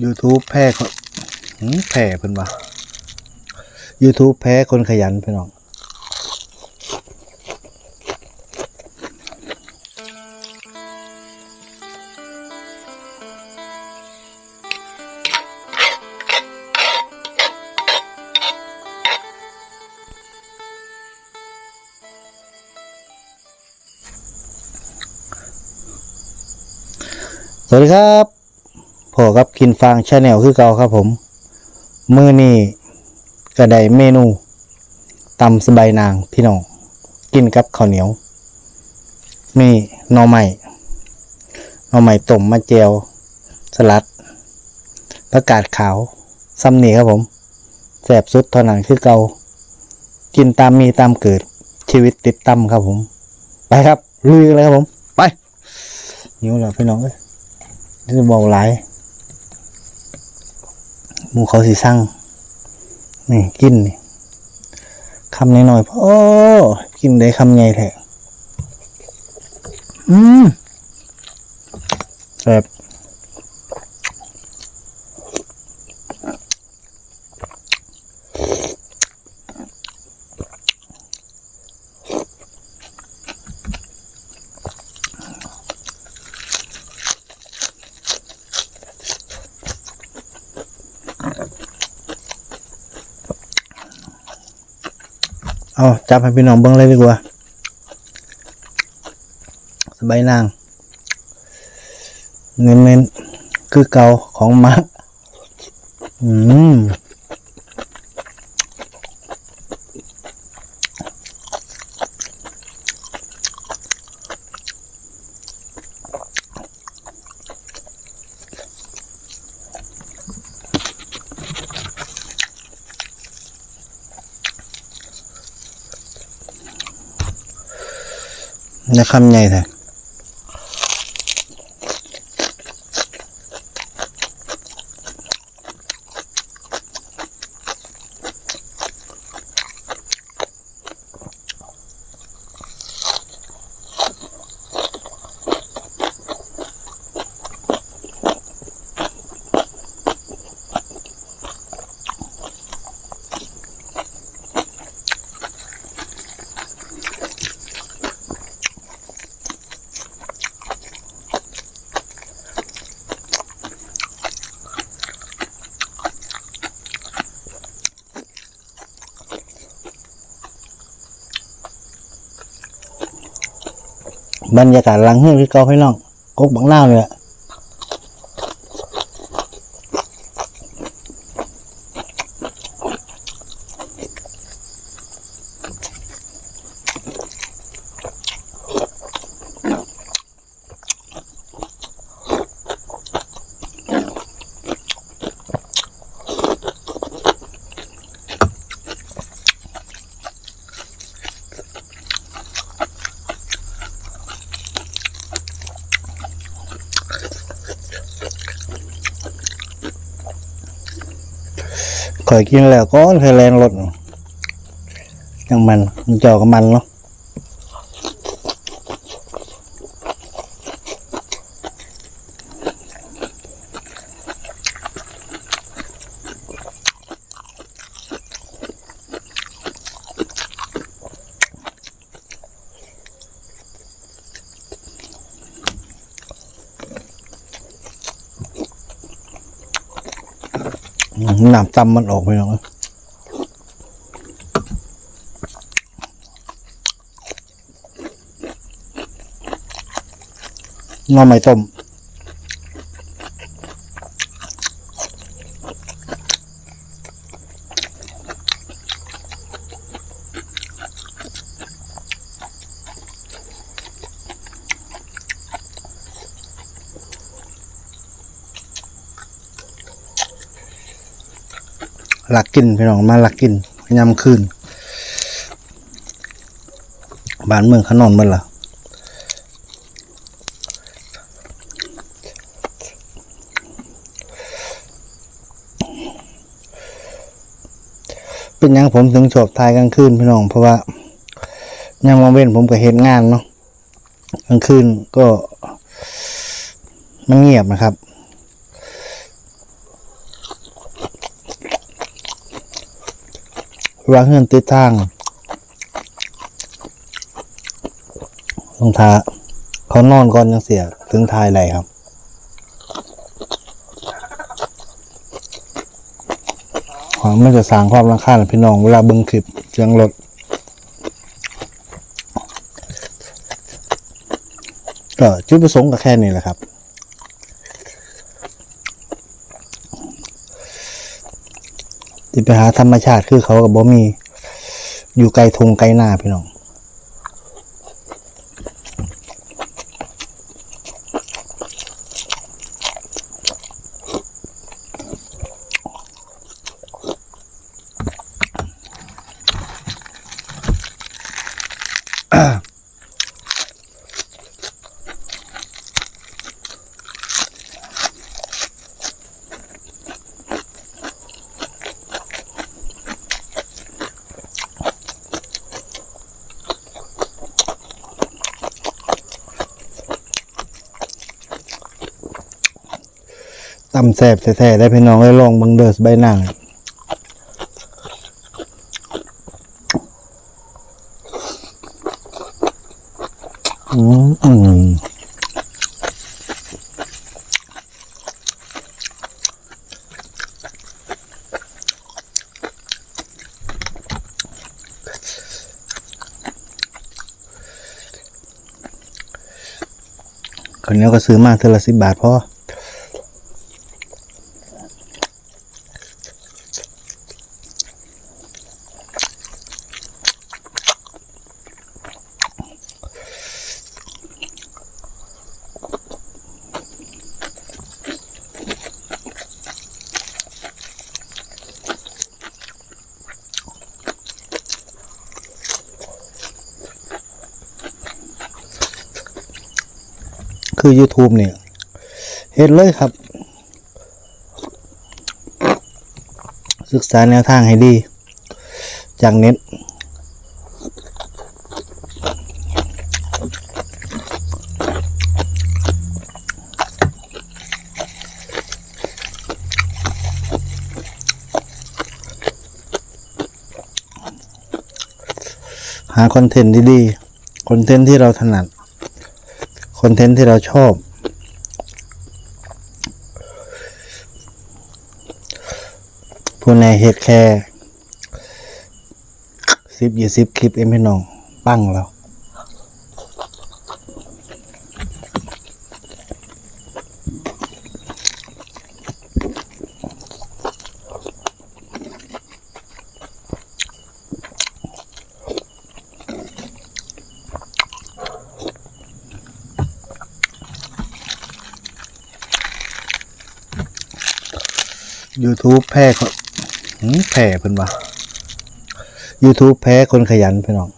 YouTube แพ้คนแพ้เพิ่นว่า YouTube แพ้คนขยันพี่น้องสวัสดีครับ พอกับกินฟางชาแนลคือเก่าครับผมมือนี่กระไดเมนูตำสบายนางพี่น้องกินกับข้าวเหนียว มีหน่อไม้หน่อไม้ต้มมะเจียว สลัดประกาศขาวซ้ำนี่ครับผมแสบสุดเท่านั้นคือเก่ากินตามมีตามเกิดชีวิตติดตำครับผม ไปครับลุยเลยครับผม ไปหิวแล้วพี่น้องเอ้ยจะเบาหลาย หมูเขาสีสั่งนี่กินนี่คำน้อยๆพอกินได้คำใหญ่แท้อืมแบบ เอาจับให้พี่น้องเบิ้งเลยดีกว่า สบายนาง เน้นๆ คือเก่าของมักอืม นะคำใหญ่แท้ บรรยากาศหลังเฮือกที่เก่าพี่น้องกกบังนาวเลย ข่อยกินแล้วก็เคยแรงรถยังมันมันเจากับมันเนาะ น้ำตำมันออกไปแล้วน้อไม่ต้ม หลักกินพี่น้องมาหลักกินยำคืนบ้านเมืองขนอนมันล่ะเป็นยังผมถึงชอบทายกลางคืนพี่น้องเพราะว่ายังมาเว้นผมก็เห็นงานเนาะกลางคืนก็มันเงียบนะครับ ว่าเฮือนติดทางต้องทาเขานอนก่อนยังเสียถึงทายไรครับของมันจะสร้างความรังคาญพี่น้องเวลาเบิ่งคลิปเสียงรถก็จุดประสงค์ก็แค่นี้แหละครับ ไปหาธรรมชาติคือเขากับบ่มี อยู่ไกลทงไกลหน้าพี่น้องำแสบแท้ๆได้พี่น้องได้ลองบังเดอร์สใบหน้าอืมอืมคนนี้ก็ซื้อมาเทละสิบบาทพ่อ คือ YouTube เนี่ยเฮ็ดเลยครับ ศึกษาแนวทางให้ดี จากเน็ตหาคอนเทนต์ดีๆ คอนเทนต์ที่เราถนัด คอนเทนต์ที่เราชอบ ผู้ในเฮ็ดแคร์สิบยี่สิบคลิปเอ็มพี่น้อง ปั้งแล้ว YouTube แพ้คนแพ้เพิ่นวะ YouTube แพ้คนขยันพี่น้อง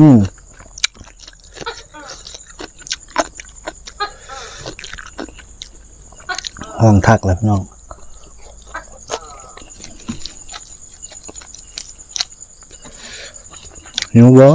อืมห้องทักแล้วพี่น้องหิวบ่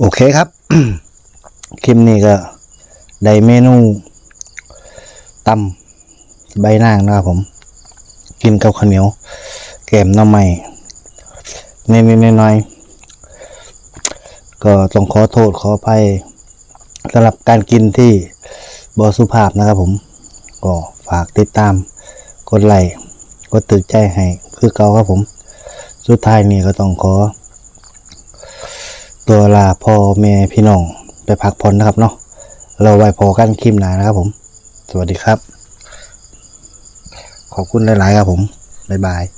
โอเคครับ คลิปนี้ก็ได้เมนูตำใบนางนะครับผม กินกับข้าวเหนียว แกมหน้ำใหม่นิดๆน่อยๆก็ต้องขอโทษขออภัยสำหรับการกินที่บอสุภาพนะครับผม ก็ฝากติดตาม กดไลค์กดตึกใจให้คือเก่าครับผม สุดท้ายนี้ก็ต้องขอ ตัวลาพ่อแม่พี่น้องไปพักผ่อนนะครับเนาะเราไว้พอกันคลิปหน้านะครับผม สวัสดีครับ ขอบคุณหลาย ๆ ครับผม บ๊ายบาย